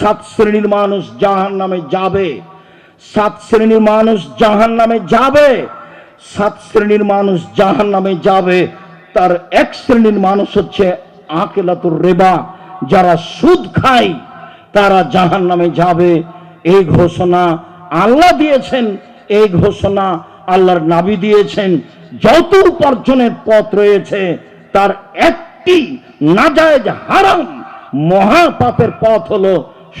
সাত শ্রেণির মানুষ জাহান নামে যাবে। সাত শ্রেণির মানুষ জাহান নামে যাবে। সাত শ্রেণির মানুষ জাহান নামে যাবে। তার এক শ্রেণির মানুষ হচ্ছে আকেলাতুর রেবা। যারা সুদ খায়, তারা জাহান নামে যাবে। এই ঘোষণা আল্লাহ দিয়েছেন। এই ঘোষণা আল্লাহর নাবি দিয়েছেন। যত উপার্জনের পথ রয়েছে, তার একটি নাজায়জ হারাম মহাপাপের পথ হলো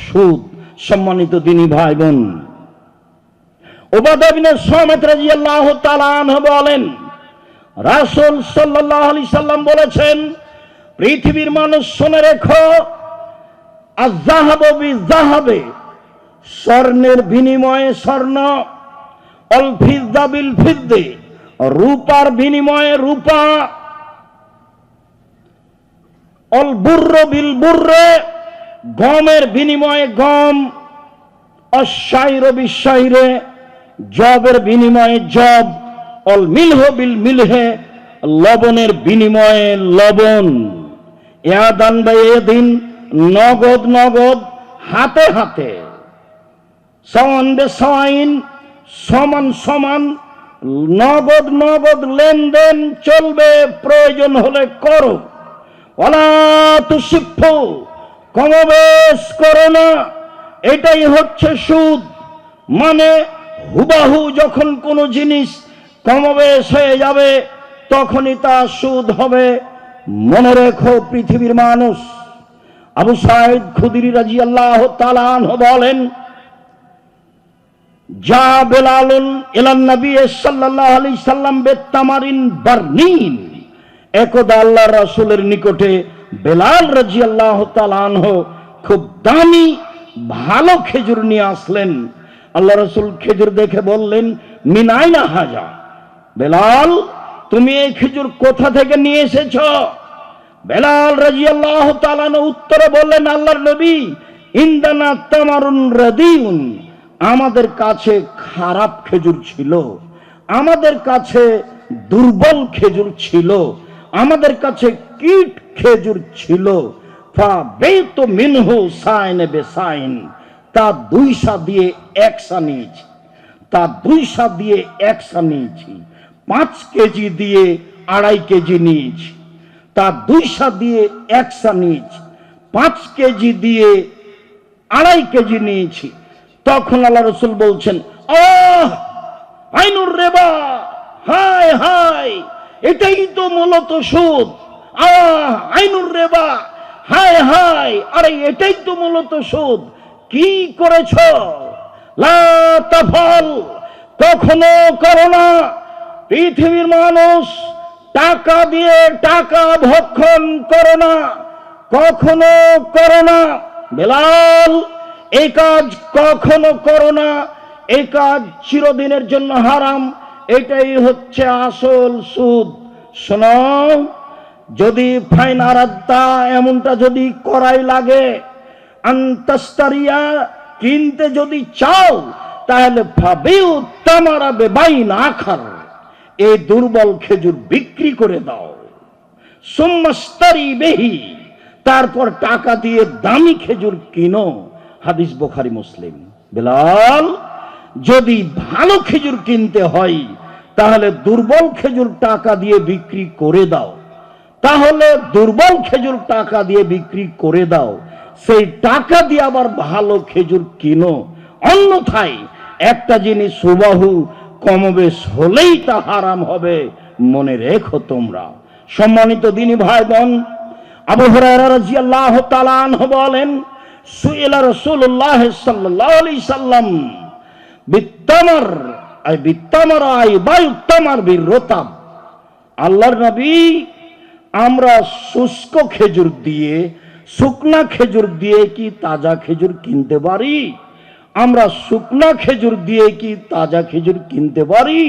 সুদ, সম্মানিত তিনি ভাই বোন ওবাদাবিনের বলেন, রাসূল সাল্লাল্লাহু আলাইহি সাল্লাম বলেছেন, পৃথিবীর মানুষ শুনে রেখো আজাহাব জাহাবে স্বর্ণের বিনিময়ে স্বর্ণ অল ফিদ্দা রূপার বিনিময়ে রূপা অল বুর্র বিল বুর্রে গমের বিনিময়ে গম অশাইর বিশ্বাইরে জবের বিনিময়ে জব, অল মিলহ বিল মিলহে, লবণের বিনিময়ে লবণ। এয়াদান বা এদিন নগদ নগদ, হাতে হাতে। সমান বে সমাইন সমান সমান, নগদ নগদ লেনদেন চলবে, প্রয়োজন হলে করো। ওলা তুসিফ। কমবেশ করো না। এটাই হচ্ছে সুদ। মানে হুবাহু যখন কোনো জিনিস কমবেশ হয়ে যাবে, তখনই তা সুদ হবে। মনে রেখো পৃথিবীর মানুষ। আবু সাহেদ খুদিরি রাজি আল্লাহ তালান বলেন, যা বেলালুন এলান নবী সাল্লাল্লাহু আলি সাল্লাম বেত্তামারিন বারনিন, একদা আল্লাহ রাসূলের নিকটে বেলাল তাআলা আনহু খুব দামি, ভালো খেজুর নিয়ে আসলেন। আল্লাহ রসুল খেজুর দেখে বললেন মিনাইনা হাজা, বেলাল, তুমি এই খেজুর কোথা থেকে নিয়ে এসেছ? বেলাল রাজিয়াল্লাহু তাআলা উত্তরে বললেন, আল্লাহর নবী, ইন্দানা তামারুন রাদিউন, আমাদের কাছে খারাপ খেজুর ছিল, আমাদের কাছে দুর্বল খেজুর ছিল আমাদের কাছে কীট খেজুর ছিল। বেত মিনহু সাইন বেসাইন তা দুইশা দিয়ে একসা নিয়েছি। তা দুইশা দিয়ে একসা নিয়েছি। পাঁচ কেজি দিয়ে আড়াই কেজি নিয়েছি। তা দুইশা দিয়ে একসা নিয়েছি। পাঁচ কেজি দিয়ে আড়াই কেজি নিয়েছি। তখন আল্লাহ রসুল বলছেন, আহ, আইনুর রেবা, হায় হায় এটাই তো মূলত সুদ। আইনুর রেবা। হায় হায়, আরে এটাই তো মূলত সুদ। কি করেছ? লা তাফাল, কখনো করো না। পৃথিবীর মানুষ টাকা দিয়ে টাকা ভক্ষণ করো না। কখনো করো না। বেলাল, এই কাজ কখনো করো না। এই কাজ চিরদিনের জন্য হারাম। এটাই হচ্ছে আসল সুদ। শোনো যদি ফাইন আরাদ্দা এমনটা যদি করাই লাগে, আন্তাস্তারিয়া কিনতে যদি চাও, তাহলে ভাবেও তামারা বেবাইন আখার। এই দুর্বল খেজুর বিক্রি করে দাও। সোম্মাস্তারি বেহি, তারপর টাকা দিয়ে দামি খেজুর কিনো। হাদিস বোখারি মুসলিম। বেলাল, যদি ভালো খেজুর কিনতে হয় তাহলে দুর্বল খেজুর টাকা দিয়ে বিক্রি করে দাও। তাহলে দুর্বল খেজুর টাকা দিয়ে বিক্রি করে দাও। সেই টাকা দিয়ে আবার ভালো খেজুর কিনো। অন্যথায় একটা জিনিস সুবাহু কমবেশ হলেই তা হারাম হবে। মনে রেখো তোমরা। সম্মানিত দিনী ভাই বোন আবু তাআলা আনহু বলেন, সুইলা রাসূলুল্লাহ সাল্লাল্লাহু আলাইহি সাল্লাম বিত্তামার আল্লাহর নবী, আমরা শুষ্ক খেজুর দিয়ে, শুকনা খেজুর দিয়ে কি তাজা খেজুর কিনতে পারি? আমরা শুকনা খেজুর দিয়ে কি তাজা খেজুর কিনতে পারি?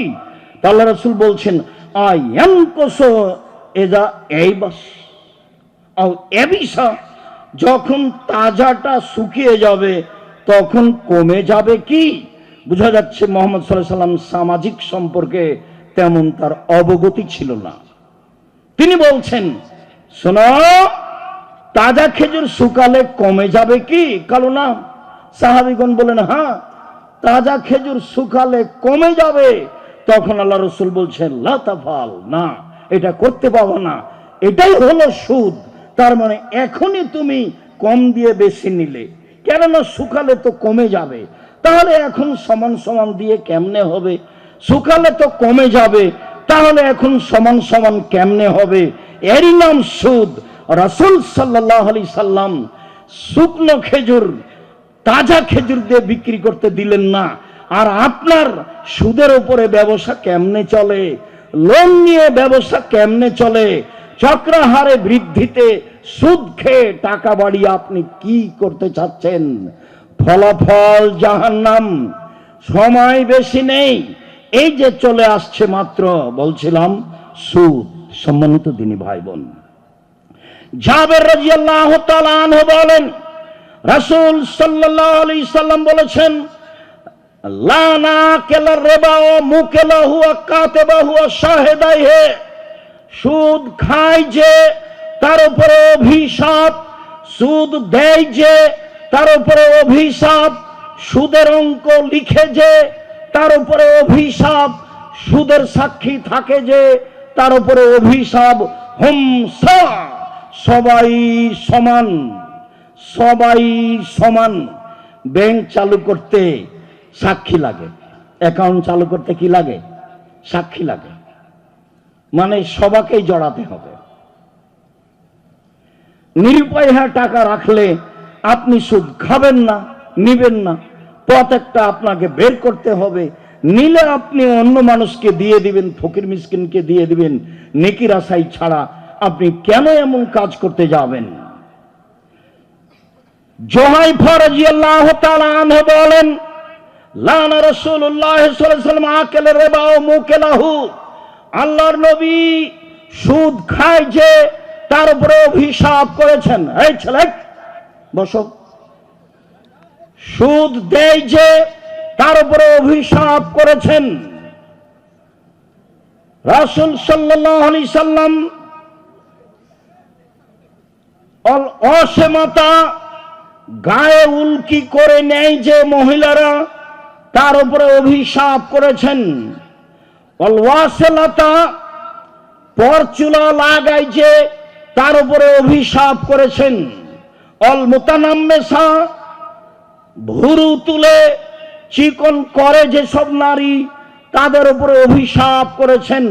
তাল্লা রসুল বলছেন বাস যখন তাজাটা শুকিয়ে যাবে, তখন কমে যাবে কি? বোঝা যাচ্ছে মোহাম্মদ সাল্লাহ সাল্লাম সামাজিক সম্পর্কে তেমন তার অবগতি ছিল না। তিনি বলছেন, শোনো, তাজা খেজুর শুকালে কমে যাবে কি? কালো না? সাহাবিগণ বলেন হ্যাঁ তাজা খেজুর শুকালে কমে যাবে। তখন আল্লাহ রসুল বলছেন লাতাফাল না, এটা করতে পাবো না। এটাই হলো সুদ। তার মানে এখনই তুমি কম দিয়ে বেশি নিলে। কেননা শুকালে তো কমে যাবে। তাহলে এখন সমান সমান দিয়ে কেমনে হবে? শুকালে তো কমে যাবে, তাহলে এখন সমান সমান কেমনে হবে? এরই নাম সুদ। রাসুল সাল্লাহ আলি সাল্লাম শুকনো খেজুর, তাজা খেজুর দিয়ে বিক্রি করতে দিলেন না। আর আপনার সুদের উপরে ব্যবসা কেমনে চলে? লোন নিয়ে ব্যবসা কেমনে চলে? চক্রাহারে বৃদ্ধিতে সুদ খেয়ে টাকা বাড়িয়ে আপনি কি করতে চাচ্ছেন? ফলাফল জাহান্নাম। সময় বেশি নেই। এই যে চলে আসছে মাত্র, বলছিলাম, সুদ, সম্মানিত দিনী ভাই বোন জাবের রাজিয়াল্লাহ তাআলা আনহু বলেন, রাসূল সাল্লাল্লাহু আলাইহি সাল্লাম বলেছেন লা নাকেলা রিবা ও মুকেলা হুয়া কাতেবা হুয়া শাহেদাই হে। সুদ খায় যে, তার উপরে অভিশাপ, সুদ দেয় যে তার উপরে অভিশাপ, সুদের অঙ্ক লিখে যে, তার উপরে অভিশাপ, সুদের সাক্ষী থাকে যে, তার উপরে অভিশাপ, হমসা। সবাই সমান সবাই সমান। ব্যাংক চালু করতে সাক্ষী লাগে। অ্যাকাউন্ট চালু করতে কি লাগে? সাক্ষী লাগে। মানে সবাকেই জড়াতে হবে। নিরুপায় হ্যাঁ টাকা রাখলে আপনি সুদ খাবেন না, নিবেন না। পথ একটা আপনাকে বের করতে হবে। নিলে আপনি অন্য মানুষকে দিয়ে দিবেন, ফকির মিসকিনকে দিয়ে দিবেন নেকির আশাই ছাড়া আপনি কেন এমন কাজ করতে যাবেন? জোহাই ফরাজি আল্লাহ বলেন, লানা আলাইহি আকেলে রিবা ও মুকেলাহু। আল্লাহর নবী সুদ খায় যে তার উপরে অভিশাপ করেছেন। এই ছেলে বসো। সুদ দেয় যে তার উপরে অভিশাপ করেছেন। রাসূল আলাইহি সাল্লাম অসীমতা গায়ে উল্কি করে নেয় যে মহিলারা তার উপরে অভিশাপ করেছেন। অলওয়াসেলতা পরচুলা লাগাই যে তার উপরে অভিশাপ করেছেন। অল মোতানাম্মেসা, ভুরু তুলে চিকন করে যেসব নারী তাদের উপরে অভিশাপ করেছেন।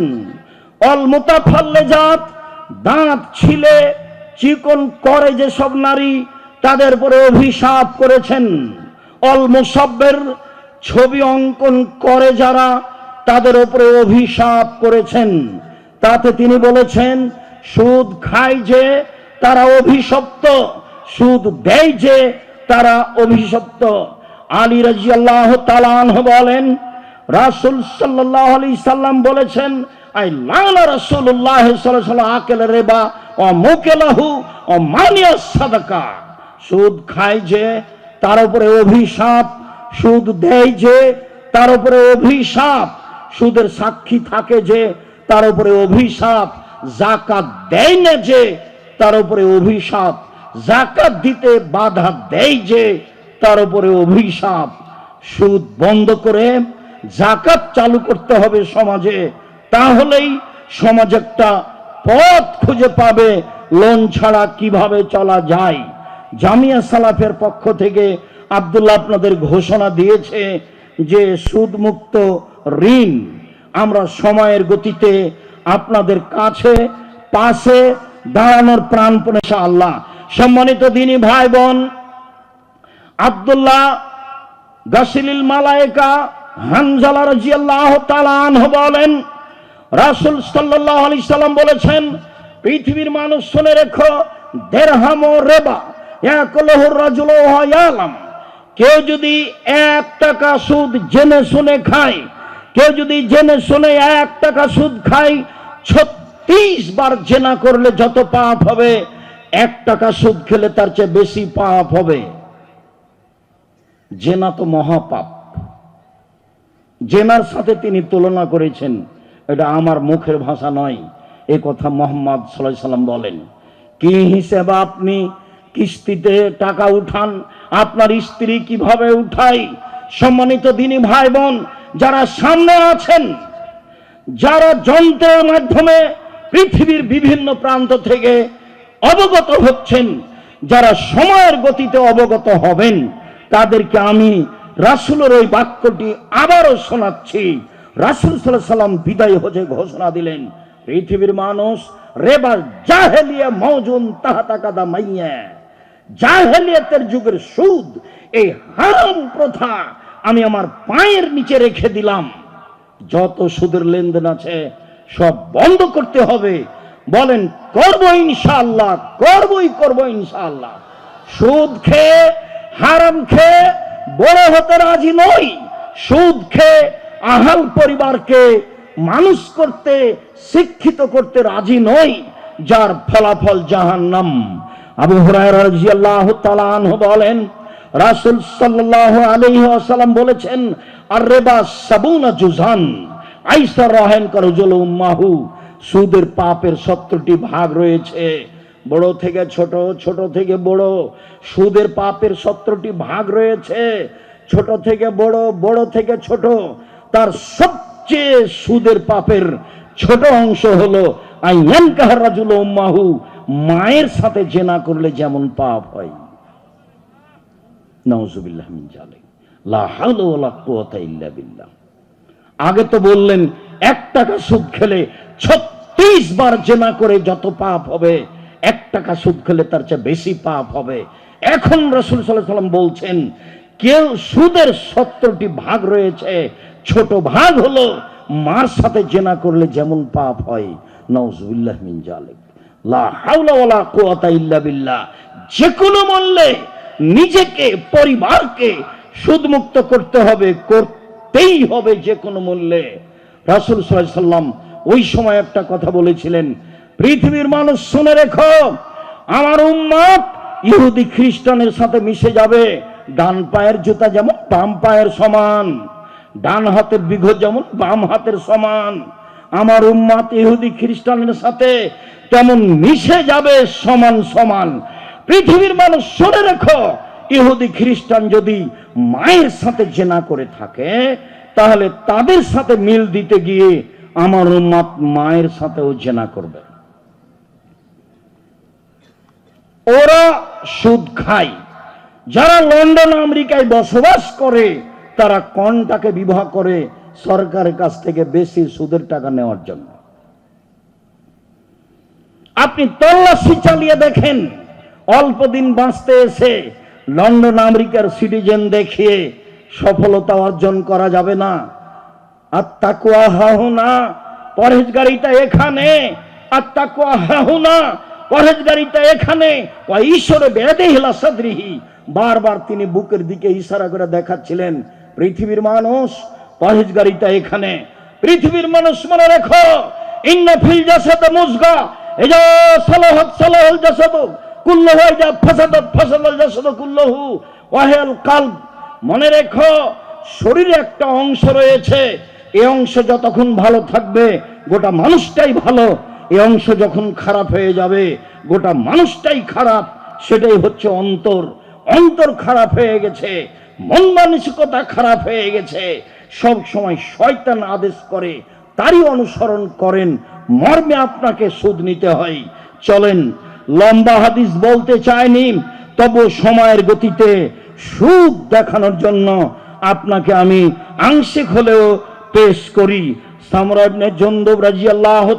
অল মোতাফাল্লেজাত, দাঁত ছিলে চিকন করে যেসব নারী তাদের উপরে অভিশাপ করেছেন। অল মোসাব্বের ছবি অঙ্কন করে যারা তাদের উপরে অভিশাপ করেছেন। তাতে তিনি বলেছেন, সুদ খায় যে তারা অভিশপ্ত। সুদ দেয় যে তারা অভিশপ্ত। আলী রাজি আল্লাহ বলেন, রাসুল সাল্লাহ আলি সাল্লাম বলেছেন, আই লালা রাসুল্লাহ সাল্লাহ আকেল রেবা ও মুকেলাহু ও মানিয়া সাদাকা। সুদ খায় যে তার উপরে অভিশাপ, সুদ দেয় যে তার উপরে অভিশাপ, সুদের সাক্ষী থাকে যে তার উপরে অভিশাপ, জাকাত দেয় না যে তার উপরে অভিশাপ। জাকাত দিতে বাধা দেয় যে, তার উপরে অভিশাপ। সুদ বন্ধ করে জাকাত চালু করতে হবে সমাজে। তাহলেই সমাজ একটা পথ খুঁজে পাবে, লোন ছাড়া কীভাবে চলা যায়। জামিয়া সালাফের পক্ষ থেকে আব্দুল্লাহ আপনাদের ঘোষণা দিয়েছে যে, সুদমুক্ত ঋণ আমরা সময়ের গতিতে আপনাদের কাছে, পাশে দাঁড়ানোর প্রাণপণে আল্লাহ সম্মানিত দিনী ভাই বোন আব্দুল্লাহ গাসিলিল মালায়েকা হানজালা রাজিয়াল্লাহ তাআলা আনহু বলেন, রাসূল সাল্লাল্লাহু আলাইহি সাল্লাম বলেছেন, পৃথিবীর মানুষ শুনে রেখো দেরহাম ও রেবা ইয়ালাম কেউ যদি এক টাকা সুদ জেনে শুনে খায়, কেউ যদি জেনে শুনে এক টাকা সুদ খায়, ছত্রিশ বার জেনা করলে যত পাপ হবে এক টাকা সুদ খেলে তার চেয়ে বেশি পাপ হবে। জেনা তো মহাপাপ। জেনার সাথে তিনি তুলনা করেছেন, এটা আমার মুখের ভাষা নয়, এ কথা মোহাম্মদ সাল্লাহ সাল্লাম বলেন। কি হিসেবে আপনি? কিস্তিতে টাকা উঠান, আপনার স্ত্রী কীভাবে উঠাই সম্মানিত দিনী ভাই বোন যারা সামনে আছেন, যারা যন্ত্রের মাধ্যমে পৃথিবীর বিভিন্ন প্রান্ত থেকে অবগত হচ্ছেন, যারা সময়ের গতিতে অবগত হবেন, তাদেরকে আমি রাসুলের ওই বাক্যটি আবারও শোনাচ্ছি। রাসুল সাল্লাহ সাল্লাম বিদায় হজে ঘোষণা দিলেন, পৃথিবীর মানুষ রেবার জাহেলিয়া মৌজুন তাহাতা কাদা মাইয়া। জাহেলিয়াতের যুগের সুদ, এই হারাম প্রথা আমি আমার পায়ের নিচে রেখে দিলাম। যত সুদের লেনদেন আছে, সব বন্ধ করতে হবে। বলেন, করব ইনশাআল্লাহ, করবই করব ইনশাআল্লাহ। সুদ খেয়ে, হারাম খেয়ে, বড় হতে রাজি নই। সুদ খেয়ে, আহাল পরিবারকে মানুষ করতে, শিক্ষিত করতে রাজি নই, যার ফলাফল জাহান্নাম। আবু হুরায়রা রাদিয়াল্লাহু তাআলা আনহু বলেন, রাসূল সাল্লাল্লাহু আলাইহি ওয়াসাল্লাম বলেছেন, আর রেবা সাবুনা জুজান আইসা রহেন করজল উম্মাহু সুদের পাপের সত্তরটি ভাগ রয়েছে। বড় থেকে ছোট ছোট থেকে বড়। সুদের পাপের সত্তরটি ভাগ রয়েছে। ছোট থেকে বড় বড় থেকে ছোট। তার সবচেয়ে সুদের পাপের ছোট অংশ হলো আইয়ান কাহার রাজুল উম্মাহু, মায়ের সাথে জেনা করলে যেমন পাপ হয়। নওজুবিল্লাহ লা হাওলা ওয়ালা ইল্লা বিল্লাহ। আগে তো বললেন এক টাকা সুদ খেলে ছত্রিশ বার জেনা করে যত পাপ হবে, এক টাকা সুদ খেলে তার চেয়ে বেশি পাপ হবে। এখন রসুল সাল্লাম বলছেন, কেউ সুদের সত্তরটি ভাগ রয়েছে, ছোট ভাগ হলো মার সাথে জেনা করলে যেমন পাপ হয় নওজুবিল্লাহ মিন জালিক লা হাওলা ইল্লা বিল্লাহ। যে কোনো মূল্যে নিজেকে, পরিবারকে সুদমুক্ত করতে হবে, করতেই হবে যে কোনো মূল্যে রাসুল সাল্লাম ওই সময় একটা কথা বলেছিলেন, পৃথিবীর মানুষ শুনে রেখো, আমার উম্মত ইহুদি খ্রিস্টানের সাথে মিশে যাবে, ডান পায়ের জুতা যেমন বাম পায়ের সমান, ডান হাতের বিঘ যেমন বাম হাতের সমান, আমার উম্মাত ইহুদি খ্রিস্টানের সাথে তেমন মিশে যাবে সমান সমান। পৃথিবীর মানুষ শুনে রেখো, ইহুদি খ্রিস্টান যদি মায়ের সাথে জেনা করে থাকে তাহলে তাদের সাথে মিল দিতে গিয়ে আমার উম্মাত মায়ের সাথেও জেনা করবে। ওরা সুদ খায়। যারা লন্ডন, আমেরিকায় বসবাস করে, তারা কনটাকে বিবাহ করে সরকারের কাছ থেকে বেশি সুদের টাকা নেওয়ার জন্য। আপনি তল্লাশি চালিয়ে দেখেন, অল্প দিন বাঁচতে এসে লন্ডন, আমেরিকার সিটিজেন দেখিয়ে সফলতা অর্জন করা যাবে না। আত্মাকুয়া হাহুনা পরহেজগারিতা এখানে। আত্মাকুয়া হাহুনা পরহেজগারিতা এখানে। ঈশ্বরে বেদে হিলা সদরিহি। বারবার তিনি বুকের দিকে ইশারা করে দেখাচ্ছিলেন, পৃথিবীর মানুষ, পরহেজগারিতা এখানে। পৃথিবীর মানুষ মনে রেখো, ইন্না ফিল জাসাদ মুজগা এজা সালাহাত সালাহাল জাসাদ কুল্লহু এজা ফাসাদাত ফাসাদাল জাসাদ কুল্লহু, ওয়াহিয়াল কালব। মনে রেখো, শরীরে একটা অংশ রয়েছে। এ অংশ যতক্ষণ ভালো থাকবে, গোটা মানুষটাই ভালো। এ অংশ যখন খারাপ হয়ে যাবে, গোটা মানুষটাই খারাপ। সেটাই হচ্ছে অন্তর। অন্তর খারাপ হয়ে গেছে, মন মানসিকতা খারাপ হয়ে গেছে। সব সময় শয়তান আদেশ করে, তারই অনুসরণ করেন। মর্মে আপনাকে সুদ নিতে হয়। চলেন, লম্বা হাদিস বলতে চায়নি তবু সময়ের গতিতে সুদ দেখানোর জন্য আপনাকে আমি আংশিক হলেও পেশ করি।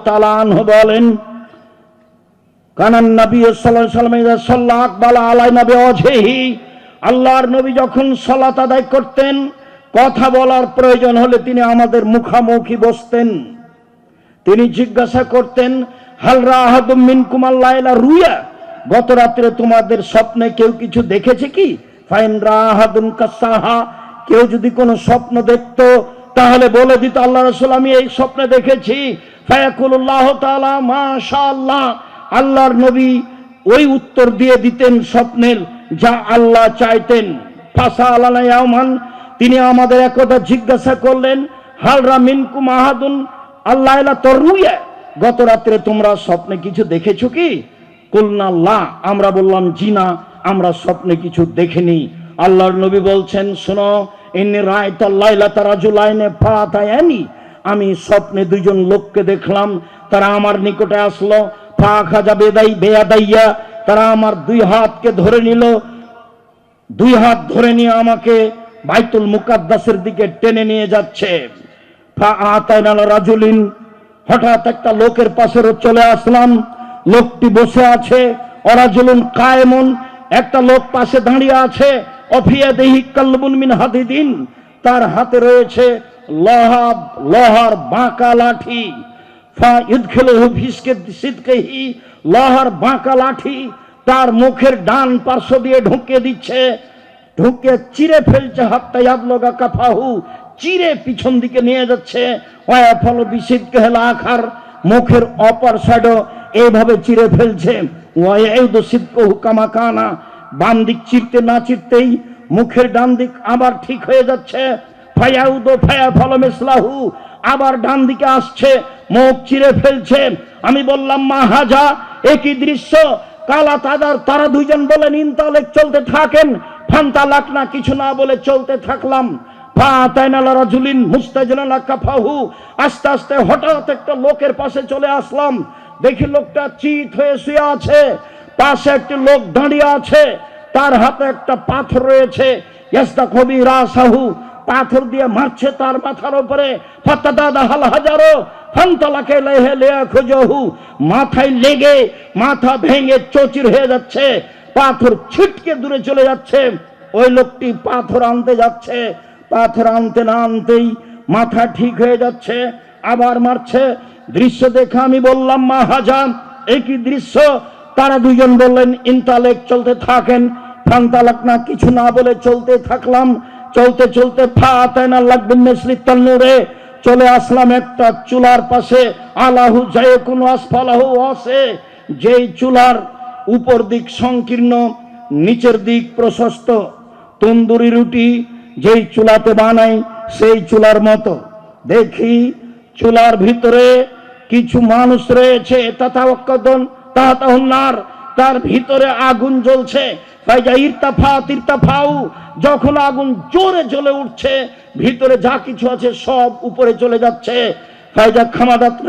তালান বলেন আল্লাহর নবী যখন আদায় করতেন, কথা বলার প্রয়োজন হলে তিনি আমাদের মুখামুখি বসতেন। তিনি জিজ্ঞাসা করতেন হালরা রুয়া গত রাত্রে তোমাদের স্বপ্নে কেউ কিছু দেখেছে কি? কেউ যদি কোনো স্বপ্ন দেখতো, তাহলে বলে দিত, আল্লাহ রসুল, আমি এই স্বপ্নে দেখেছি। তাআলা, মাশাআল্লাহ, আল্লাহর নবী ওই উত্তর দিয়ে দিতেন স্বপ্নের, যা আল্লাহ চাইতেন। ফাসা আল্লাহ ইয়ামান তিনি আমাদের একদা জিজ্ঞাসা করলেন হালরা মিনকুম আহাদুন? আল্লাহ তরুয়া গত রাত্রে তোমরা স্বপ্নে কিছু দেখেছ কি? কুলনা, লা। আমরা বললাম, জি না। আমরা স্বপ্নে কিছু দেখিনি। আল্লাহর নবী বলছেন, শোনো, ইন্নি রায় তারা জুলাইনে আমি স্বপ্নে দুইজন লোককে দেখলাম, তারা আমার নিকটে আসলো। ফা খাজা বেদাই বেয়াদাইয়া, তারা আমার দুই হাতকে ধরে নিল। দুই হাত ধরে নিয়ে আমাকে বাইতুল মুকাদ্দাসের দিকে টেনে নিয়ে যাচ্ছে। রাজুলিন, হঠাৎ একটা লোকের পাশে চলে আসলাম। লোকটি বসে আছে। অরাজুলুন কায়েমন একটা লোক পাশে দাঁড়িয়ে আছে, অফিয়া দেহি কাল্লবুন মিন হাদিদিন। তার হাতে রয়েছে লোহা লোহার বাঁকা লাঠি। ফা ইদখিলহু ফিসকে সিদকেহি, লোহার বাঁকা লাঠি। তার মুখের ডান পার্শ্ব দিয়ে ঢুকে দিচ্ছে। ঢুকে চিরে ফেলছে হাতটা, ইয়াবলগা কাফাহু। চিরে পিছন দিকে নিয়ে যাচ্ছে। ওয়া ফল বিশিদ কেহলা আখার। মুখের অপর সাইডও এইভাবে চিরে ফেলছে। ওয়াইদ সিদ্ধহু কামা কানা বাম দিক চিরতে না চিরতেই মুখের ডান দিক আবার ঠিক হয়ে যাচ্ছে। ফায়াউদ ফায়া ফলম ইসলাহু আবার ডান দিকে আসছে, মুখ চিরে ফেলছে। আমি বললাম, মা হাজা, একই দৃশ্য, কালা তাদার তারা দুইজন বলেন, ইনতালেক চলতে থাকেন ফান্তা লাখ না, কিছু না বলে চলতে থাকলাম। আস্তে আস্তে হঠাৎ একটা লোকের পাশে চলে আসলাম। দেখি লোকটা চিত হয়ে শুয়ে আছে। পাশে লোক দাঁড়িয়ে আছে। তার হাতে একটা পাথর রয়েছে। পাথর দিয়ে মারছে তার মাথার উপরে। হাল হাজারো ফান্তালাকে লেহে লেয়া খোঁজহু। মাথায় লেগে মাথা ভেঙে চচির হয়ে যাচ্ছে। পাথর ছিটকে দূরে চলে যাচ্ছে। ওই লোকটি পাথর আনতে যাচ্ছে। পাথর আনতে না আনতেই মাথা ঠিক হয়ে যাচ্ছে, আবার মারছে। দৃশ্য দেখে আমি বললাম, মা হাজান একই দৃশ্য। তারা দুজন বললেন, ইনতালেক চলতে থাকেন। ফান্তালাক, না, কিছু না বলে চলতে থাকলাম। চলতে চলতে ফাতায়না লাগবেন নেসলি তন্নুরে চলে আসলাম একটা চুলার পাশে। আলাহু যায় কোনো আসফালাহু আছে যেই চুলার উপর দিক সংকীর্ণ, নিচের দিক প্রশস্ত। তন্দুরি রুটি যেই চুলাতে বানাই, সেই চুলার মতো। দেখি চুলার ভিতরে কিছু মানুষ রয়েছে তার ভিতরে আগুন জ্বলছে। যখন আগুন জোরে জ্বলে উঠছে, ভিতরে যা কিছু আছে সব উপরে চলে যাচ্ছে। ফাইজা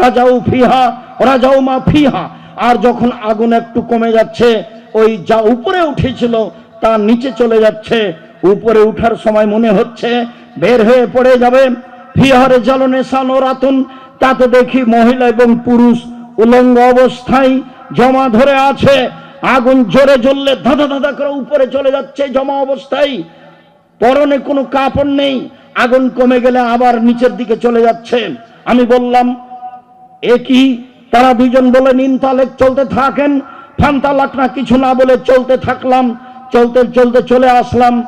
রাজাউ ফিহা, রাজাউ মা ফিহা। আর যখন আগুন একটু কমে যাচ্ছে, ওই যা উপরে উঠেছিল, তা নিচে চলে যাচ্ছে। উপরে উঠার সময় মনে হচ্ছে বের হয়ে পড়ে যাবে। ফিহারে জ্বলনে সানোরাতুন, তাতে দেখি মহিলা এবং পুরুষ উলঙ্গ অবস্থায় জমা ধরে আছে। আগুন জোরে জ্বললে ধাঁধা ধাঁধা করে উপরে চলে যাচ্ছে জমা অবস্থায়। পরনে কোনো কাপড় নেই, আগুন কমে গেলে আবার নিচের দিকে চলে যাচ্ছে। আমি বললাম একই তারা দুজন বলে নিন তাহলে চলতে থাকেন। ফান্তা লাখ না কিছু না বলে চলতে থাকলাম। চলতে চলতে চলে আসলাম।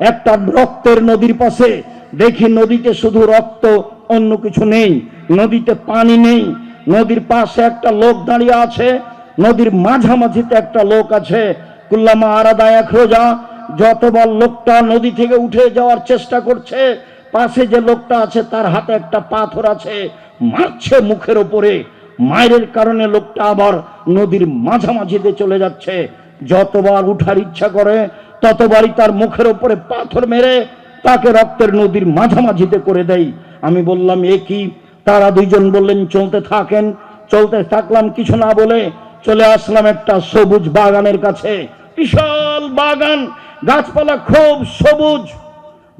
একটা রক্তের নদীর পাশে। দেখি নদীতে শুধু রক্ত, অন্য কিছু নেই। নদীতে পানি নেই। নদীর পাশে একটা লোক দাঁড়িয়ে আছে। নদীর মাঝামাঝিতে একটা লোক আছে। কুল্লামা আরাদায়া খোঁজা যতবার লোকটা নদী থেকে উঠে যাওয়ার চেষ্টা করছে, পাশে যে লোকটা আছে, তার হাতে একটা পাথর আছে, মারছে মুখের ওপরে। মায়ের কারণে লোকটা আবার নদীর মাঝামাঝিতে চলে যাচ্ছে। যতবার উঠার ইচ্ছা করে, ততবারই তার মুখের ওপরে পাথর মেরে তাকে রক্তের নদীর মাঝামাঝিতে করে দেয় আমি বললাম, এ কি? তারা দুইজন বললেন, চলতে থাকেন, চলতে থাকলাম, কিছু না বলে চলে আসলাম একটা সবুজ বাগানের কাছে। বিশাল বাগান, গাছপালা খুব সবুজ।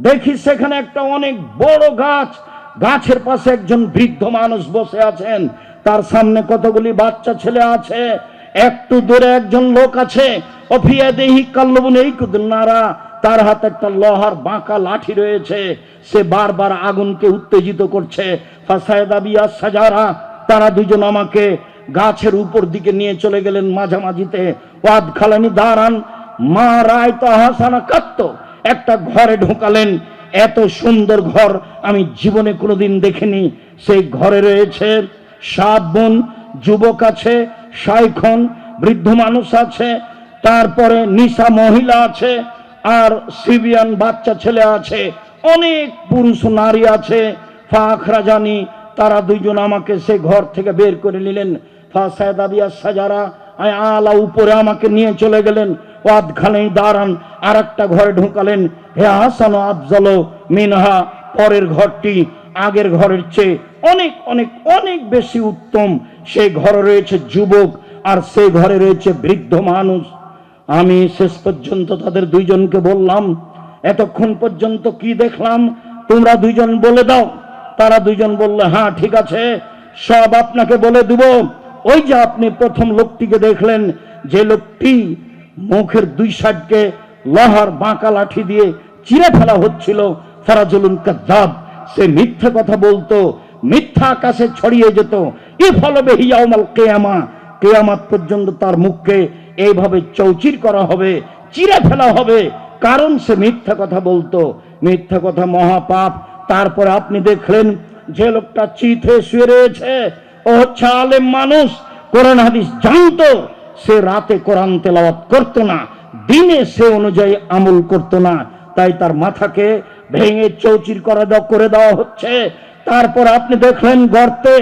দেখি সেখানে একটা অনেক বড় গাছ। গাছের পাশে একজন বৃদ্ধ মানুষ বসে আছেন। তার সামনে কতগুলি বাচ্চা ছেলে আছে। একটু দূরে একজন লোক আছে। অফিয়া দেহি কাল্লবুন এই নারা। তার হাতে একটা লোহার বাঁকা লাঠি রয়েছে। সে বারবার আগুনকে উত্তেজিত করছে। ফাসায়দা বিয়া সাজারা, তারা দুজন আমাকে গাছের উপর দিকে নিয়ে চলে গেলেন মাঝামাঝিতে। ওয়াদ খালানি দাঁড়ান মা রায় তো হাসানা কাত্ত, একটা ঘরে ঢোকালেন। এত সুন্দর ঘর আমি জীবনে কোনোদিন দেখিনি। সেই ঘরে রয়েছে সাত বোন, যুবক আছে সাইখন বৃদ্ধ মানুষ আছে, তারপরে নিশা মহিলা আছে, আর সিবিয়ান বাচ্চা ছেলে আছে, অনেক পুরুষ নারী আছে। ফাখরা জানি, তারা দুইজন আমাকে সে ঘর থেকে বের করে নিলেন। ফাসায়দা বিয়া সাজারা আলা উপরে আমাকে নিয়ে চলে গেলেন। ওয়াদখানেই দাঁড়ান আর একটা ঘরে ঢুকালেন। হে হাসান আফজল মিনহা, পরের ঘরটি আগের ঘরের চেয়ে অনেক অনেক অনেক বেশি উত্তম। সে ঘরে রয়েছে যুবক, আর সে ঘরে রয়েছে বৃদ্ধ মানুষ। আমি শেষ পর্যন্ত তাদের দুইজনকে বললাম, এতক্ষণ পর্যন্ত কি দেখলাম? তোমরা দুইজন বলে দাও। তারা দুইজন বললে হ্যাঁ ঠিক আছে, সব আপনাকে বলে দিব। ওই যে আপনি প্রথম লোকটিকে দেখলেন, যে লোকটি মুখের দুই সাইডকে লোহার বাঁকা লাঠি দিয়ে চিরে ফেলা হচ্ছিল ফারাজুলুন কাজ্জাব। সে মিথ্যা কথা বলতো মিথ্যা আকাশে ছড়িয়ে যেত। ই ফলবে হিয়াউমাল কেয়ামা। কেয়ামাত পর্যন্ত তার মুখকে এইভাবে চৌচির করা হবে, চিরে ফেলা হবে। কারণ সে মিথ্যা কথা বলতো। মিথ্যা কথা মহাপাপ। তারপর আপনি দেখলেন, যে লোকটা চিত হয়ে শুয়ে রয়েছে। ও হচ্ছে আলেম মানুষ, কোরআন হাদিস জানতো। সে রাতে কোরআন তেলাওয়াত করতো না। দিনে সে অনুযায়ী আমল করতো না। তাই তার মাথাকে ভেঙে চৌচির করে করে দেওয়া হচ্ছে। তারপর আপনি দেখলেন গর্তে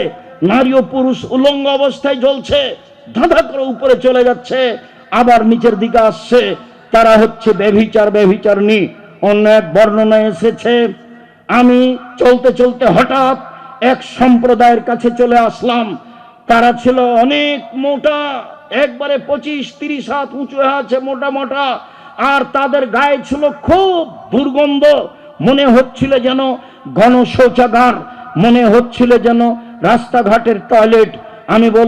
নারী ও পুরুষ উলঙ্গ অবস্থায় জ্বলছে, ধাঁধা করে উপরে চলে যাচ্ছে, আবার নিচের দিকে আসছে। তারা হচ্ছে বেভিচার বেভিচারনি অন্য এক বর্ণনা এসেছে, আমি চলতে চলতে হঠাৎ এক সম্প্রদায়ের কাছে চলে আসলাম। তারা ছিল অনেক মোটা, একবারে পঁচিশ, তিরিশ হাত উঁচু আছে, মোটা মোটা, আর তাদের গায়ে ছিল খুব দুর্গন্ধ। মনে হচ্ছিল যেন ঘন শৌচাগার। মনে হচ্ছিল যেন রাস্তাঘাটের টয়লেট। আমি বল